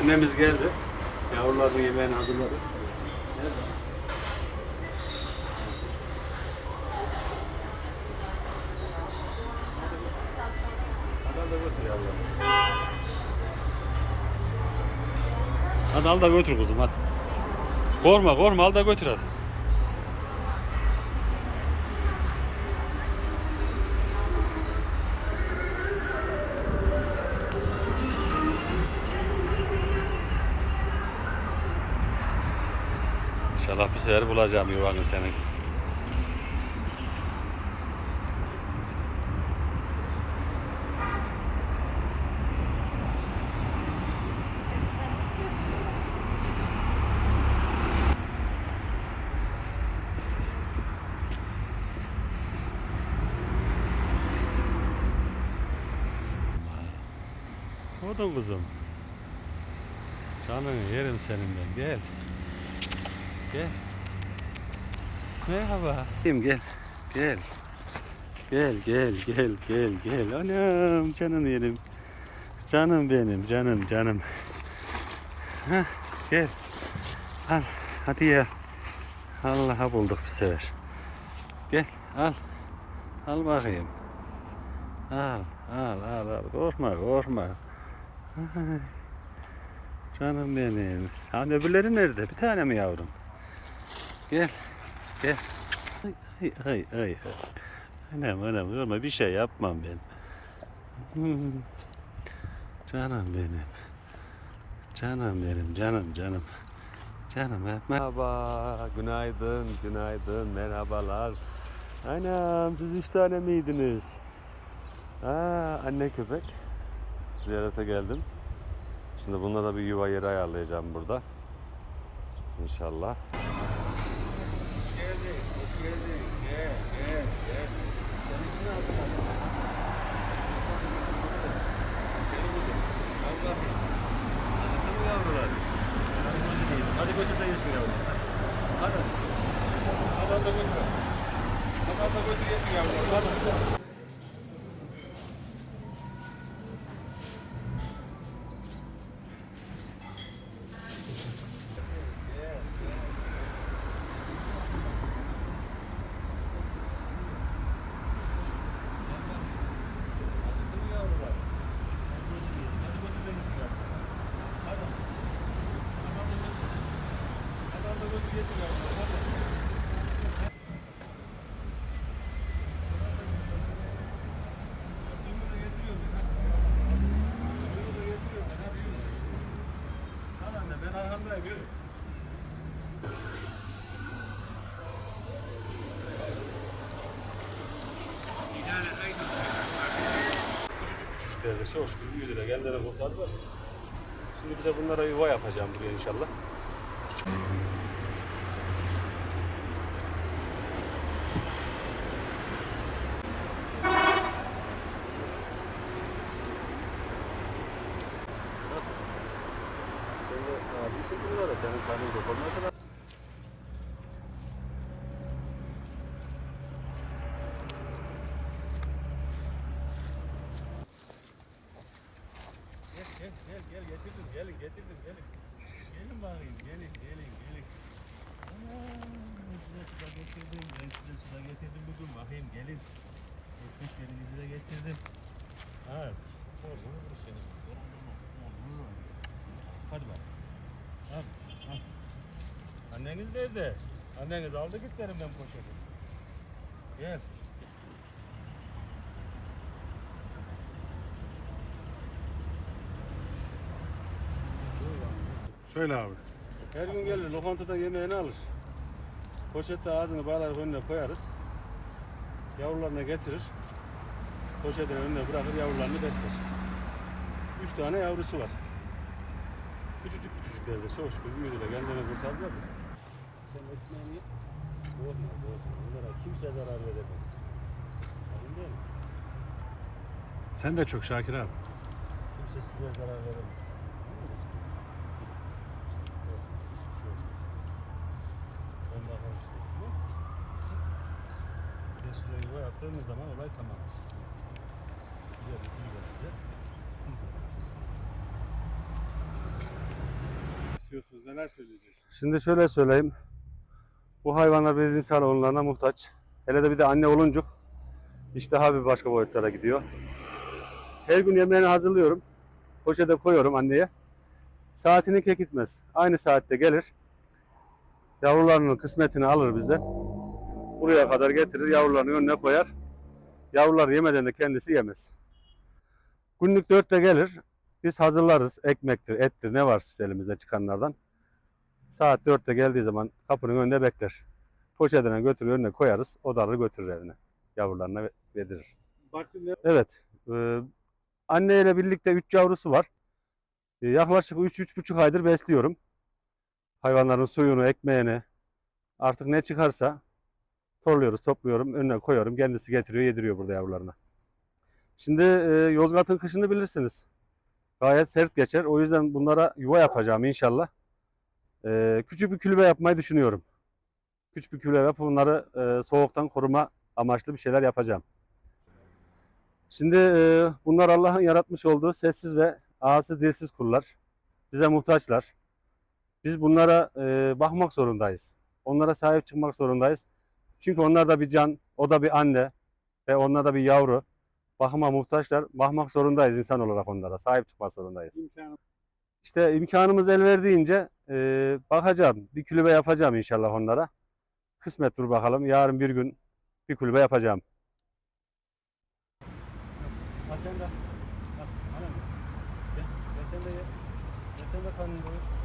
Annemiz geldi. Yavruların yemeğini hazırladı. Yavruları. Hadi al da götür kuzum hadi. Korkma korkma al da götür hadi. İnşallah bir sefer bulacağım yuvanı senin. O da kuzum. Canını yerim senin ben gel. Gel. Merhaba. Gel gel. Gel. Gel gel gel gel gel. Anam canım yerim. Canım benim canım canım. Hah, gel. Al hadi ya. Allah'a bulduk bir sefer. Gel al. Al bakayım. Al al al al. Korkma korkma. Ay, Canım benim. Hani öbürleri nerede? Bir tane mi yavrum? Gel. Gel. Ay ay ay. Anam anam yorma bir şey yapmam ben. Canım benim. Canım benim canım canım. Canım yapma. Merhaba, günaydın, günaydın, merhabalar. Anam siz üç tane miydiniz? Aa, anne köpek. Ziyarete geldim. Şimdi bunlara bir yuva yeri ayarlayacağım burada. İnşallah. Hoş geldin, hoş geldin. Gel, gel, gel. Senin ne yaptın? Gel kızım, al bakayım. Acıktın mı yavrular? Hadi gözü değil. Hadi götür de yesin yavrum. Hadi. Hadi al da götür. Hadi al da götür yesin yavrular. Hadi. Acıktın mı yavrular? Hadi gözü değil. Hadi götür de yesin yavrular. Hadi. Hadi al da götür. Hadi al da götür yesin yavrular. Hadi. Suyunu da getiriyorum ben. Hadi. Suyunu da getiriyorum ben. Hadi yürü. Hadi anne ben Küçüklerle çok şükür büyüdüler. Kendileri kurtardılar. Şimdi bir de bunlara yuva yapacağım buraya inşallah. Sen de abimsin bunlara. Senin karnın dokunmasın. Gel gel gel getirdim gelin getirdim gelin. Gelin bakayım gelin gelin gelin. Ben size suda getirdim ben size suda getirdim bugün bakayım gelin. Ekmeklerinizi de getirdim. Ha. Oğlum bu senin. Oğlum. Hadi bak. Al, al. Anneniz nerede? Anneniz aldı gitti elimden poşeti. Gel. Söyle abi. Her gün gelir lokantada yemeğini alır. Poşette ağzını bağlar önüne koyarız. Yavrularına getirir. Poşetin önüne bırakır yavrularını besler. Üç tane yavrusu var. Küçücük küçücükler de çok şükür büyüdüler. Kendilerini kurtardılar mı? Sen ekmeğini ye. Korkma korkma. Onlara kimse zarar veremez. Anladın değil mi? Sen de çok Şakir abi. Kimse size zarar veremez. Şey suya yuva yaptığımız zaman olay tamamdır. Güzel bir yuva size. musunuz? Neler söyleyeceksiniz? Şimdi şöyle söyleyeyim. Bu hayvanlar biz insanoğullarına muhtaç. Hele de bir de anne oluncuk. İşte daha bir başka boyutlara gidiyor. Her gün yemeğini hazırlıyorum. Poşete koyuyorum anneye. Saatini kekitmez. Aynı saatte gelir. Yavrularının kısmetini alır bizden. Buraya kadar getirir, yavrularını önüne koyar. Yavrular yemeden de kendisi yemez. Günlük dörtte gelir. Biz hazırlarız. Ekmektir, ettir, ne varsa elimizde çıkanlardan. Saat 4'te geldiği zaman kapının önünde bekler. Poşetine götürür önüne koyarız. O da alır götürür evine. Yavrularına ne? Evet. E, anne ile birlikte 3 yavrusu var. E, yaklaşık 3-3,5 aydır besliyorum. Hayvanların suyunu, ekmeğini artık ne çıkarsa torluyoruz, topluyorum, önüne koyuyorum. Kendisi getiriyor, yediriyor burada yavrularına. Şimdi e, Yozgat'ın kışını bilirsiniz. Gayet sert geçer. O yüzden bunlara yuva yapacağım inşallah. E, küçük bir külübe yapmayı düşünüyorum. Küçük bir külübe yapıp bunları e, soğuktan koruma amaçlı bir şeyler yapacağım. Şimdi e, bunlar Allah'ın yaratmış olduğu sessiz ve ağızsız dilsiz kullar. Bize muhtaçlar. Biz bunlara e, bakmak zorundayız. Onlara sahip çıkmak zorundayız. Çünkü onlar da bir can, o da bir anne ve onlar da bir yavru. Bakıma muhtaçlar. Bakmak zorundayız insan olarak onlara. Sahip çıkmak zorundayız. İmkanı. İşte imkanımız el verdiğince e, bakacağım. Bir kulübe yapacağım inşallah onlara. Kısmet dur bakalım. Yarın bir gün bir kulübe yapacağım. Ha sen de. Ha, anam. Gel, gel sen de ye. Gel sen de karnını doyur.